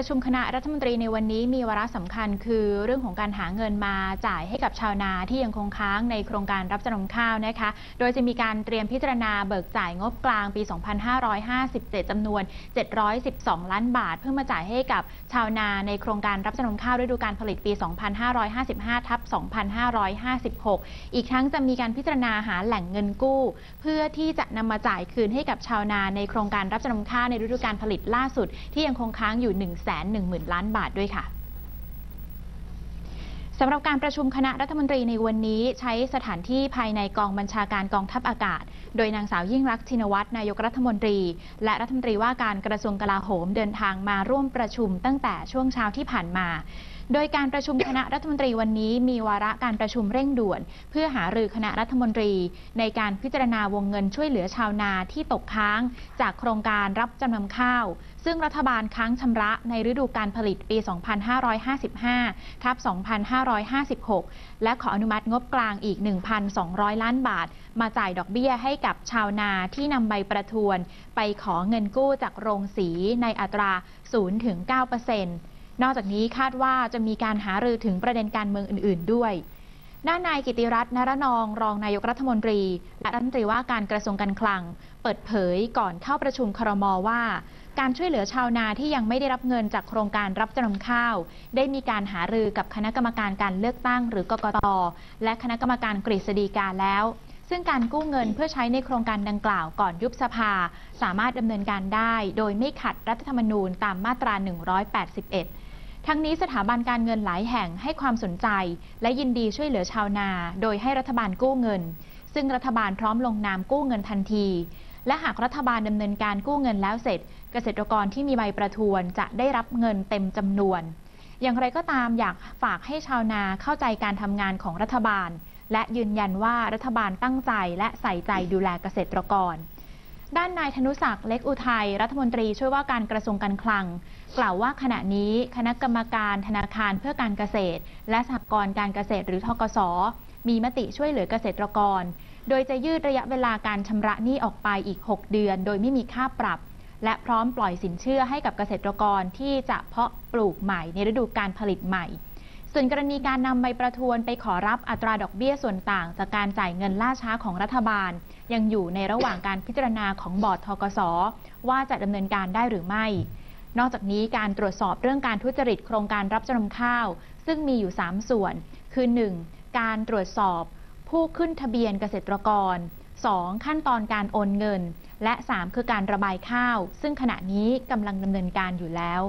ประชุมคณะรัฐมนตรีในวันนี้มีวาระสำคัญคือเรื่องของการหาเงินมาจ่ายให้กับชาวนาที่ยังคงค้างในโครงการรับจำนำข้าวนะคะ โดยจะมีการเตรียมพิจารณาเบิกจ่ายงบกลางปี 2557จำนวน 712 ล้านบาท เพื่อมาจ่ายให้กับชาวนาในโครงการรับจำนำข้าวฤดูการผลิตปี 2555 ทับ 2556 อีกทั้งจะมีการพิจารณาหาแหล่งเงินกู้ เพื่อที่จะนำมาจ่ายคืนให้กับชาวนาในโครงการรับจำนำข้าวในฤดูการผลิตล่าสุด ที่ยังคงค้างอยู่1 1 0 0 0 0 ล้านบาทด้วยค่ะสำหรับการประชุมคณะรัฐมนตรีในวันนี้ใช้สถานที่ภายในกองบัญชาการกองทัพอากาศ โดยนางสาวยิ่งรักชินวัตรนายกรัฐมนตรี และรัฐมนตรีว่าการกระทรวงกลาโหมเดินทางมาร่วมประชุมตั้งแต่ช่วงเช้าที่ผ่านมา โดยการประชุมคณะรัฐมนตรีวันนี้มีวาระการประชุมเร่งด่วน เพื่อหารือคณะรัฐมนตรี ในการพิจารณาวงเงินช่วยเหลือชาวนาที่ตกค้าง จากโครงการรับจำนำข้าว ซึ่งรัฐบาลค้างชำระในฤดูการผลิตปี 2555 ทับ 2556 และขออนุมัติงบกลางอีก 1,200 ล้านบาท มาจ่ายดอกเบี้ยให้กับชาวนาที่นำใบประทวน ไปขอเงินกู้จากโรงสีในอัตรา 0-9% นอกจากนี้คาดว่าจะมีการหารือถึงประเด็นการเมืองอื่น ๆ ด้วยด้านนายกิติรัตน์นรนองรองนายกรัฐมนตรีและรัฐมนตรีว่าการกระทรวงการคลัง เปิดเผยก่อนเข้าประชุมครมว่า การช่วยเหลือชาวนาที่ยังไม่ได้รับเงินจากโครงการรับจำนำข้าว ได้มีการหารือกับคณะกรรมการการเลือกตั้งหรือกกตและคณะกรรมการกฤษฎีกาแล้ว ซึ่งการกู้เงินเพื่อใช้ในโครงการดังกล่าวก่อนยุบสภา สามารถดำเนินการได้ โดยไม่ขัดรัฐธรรมนูญตามมาตรา 181 ทั้งนี้สถาบันการเงินหลายแห่งให้ความสนใจ และยินดีช่วยเหลือชาวนา โดยให้รัฐบาลกู้เงิน ซึ่งรัฐบาลพร้อมลงนามกู้เงินทันที และหากรัฐบาลดำเนินการกู้เงินแล้วเสร็จ เกษตรกรที่มีใบประทวนจะได้รับเงินเต็มจำนวน อย่างไรก็ตามอยากฝากให้ชาวนาเข้าใจการทำงานของรัฐบาล และยืนยันว่ารัฐบาลตั้งใจและใส่ใจดูแลเกษตรกร ด้านนายธนุศักดิ์เล็กอุทัยรัฐมนตรีช่วยว่าการกระทรวงการคลัง กล่าวว่าขณะนี้คณะกรรมการธนาคารเพื่อการเกษตร และสหกรณ์การเกษตรหรือทกศมีมติช่วยเหลือเกษตรกร โดยจะยืดระยะเวลาการชำระหนี้ออกไปอีก 6 เดือน โดยไม่มีค่าปรับ และพร้อมปล่อยสินเชื่อให้กับเกษตรกรที่จะเพาะปลูกใหม่ในฤดูการผลิตใหม่ ส่วนกรณีการนำใบประทวนไปขอรับอัตราดอกเบี้ยส่วนต่าง จากการจ่ายเงินล่าช้าของรัฐบาล ยังอยู่ในระหว่างการพิจารณาของบอร์ดทกส ว่าจะดำเนินการได้หรือไม่ นอกจากนี้การตรวจสอบเรื่องการทุจริตโครงการรับจำนำข้าว ซึ่งมีอยู่ 3 ส่วน คือ 1. การตรวจสอบ ผู้ขึ้นทะเบียนเกษตรกร 2. ขั้นตอนการโอนเงิน และ 3 คือการระบายข้าว ซึ่งขณะนี้กำลังดำเนินการอยู่แล้ว